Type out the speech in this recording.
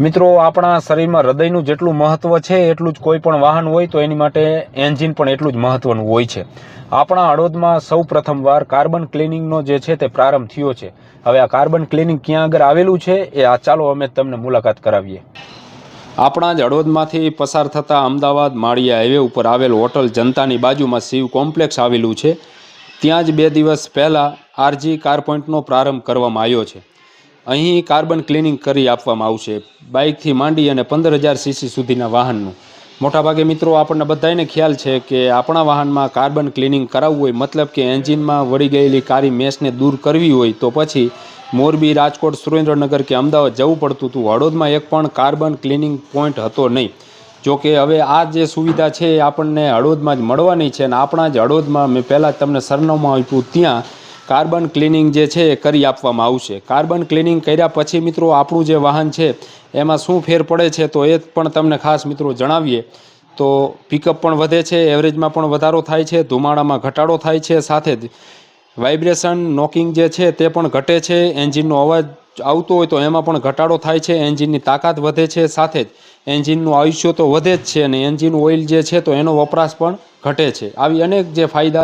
મિત્રો, આપણા શરીરમાં હૃદયનું જેટલું મહત્વ છે, એટલું જ કોઈ પણ વાહન હોય તો એની માટે એન્જિન પણ એટલું જ મહત્વનું હોય છે. આપણા હળવદમાં સૌ પ્રથમવાર કાર્બન ક્લિનિંગનો જે છે તે પ્રારંભ થયો છે. હવે આ કાર્બન ક્લિનિંગ ક્યાં આગળ આવેલું છે એ આ ચાલો અમે તમને મુલાકાત કરાવીએ. આપણા જ હળવદમાંથી પસાર થતા અમદાવાદ માળિયા હાઈવે ઉપર આવેલ હોટલ જનતાની બાજુમાં શિવ કોમ્પ્લેક્સ આવેલું છે. ત્યાં જ બે દિવસ પહેલાં આરજી કાર પોઈન્ટનો પ્રારંભ કરવામાં આવ્યો છે. અહીં કાર્બન ક્લિનિંગ કરી આપવામાં આવશે. બાઇકથી માંડી અને પંદર હજાર સીસી સુધીના વાહનનું. મોટાભાગે મિત્રો, આપણને બધાને ખ્યાલ છે કે આપણા વાહનમાં કાર્બન ક્લિનિંગ કરાવવું હોય, મતલબ કે એન્જિનમાં વળી ગયેલી કારી મેસને દૂર કરવી હોય, તો પછી મોરબી, રાજકોટ, સુરેન્દ્રનગર કે અમદાવાદ જવું પડતું હતું. હળોદમાં એક પણ કાર્બન ક્લિનિંગ પોઈન્ટ હતો નહીં. જો કે હવે આ જે સુવિધા છે એ આપણને હળોદમાં જ મળવાની છે અને આપણા જ હળોદમાં મેં પહેલાં તમને સરનામું આપ્યું, ત્યાં કાર્બન ક્લિનિંગ જે છે એ કરી આપવામાં આવશે. કાર્બન ક્લિનિંગ કર્યા પછી મિત્રો આપણું જે વાહન છે, એમાં શું ફેર પડે છે તો એ પણ તમને ખાસ મિત્રો જણાવીએ. તો પિકઅપ પણ વધે છે એવરેજમાં પણ વધારો થાય છે, ધુમાડામાં ઘટાડો થાય છે, સાથે જ વાઇબ્રેશન નોકિંગ જે છે તે પણ ઘટે છે એન્જિનનો અવાજ આવતો હોય તો એમાં પણ ઘટાડો થાય છે એન્જિનની તાકાત વધે છે, સાથે જ એન્જિનનું આયુષ્ય તો વધે જ છે અને એન્જિન ઓઇલ જે છે તો એનો વપરાશ પણ ઘટે છે. આવી અનેક જે ફાયદા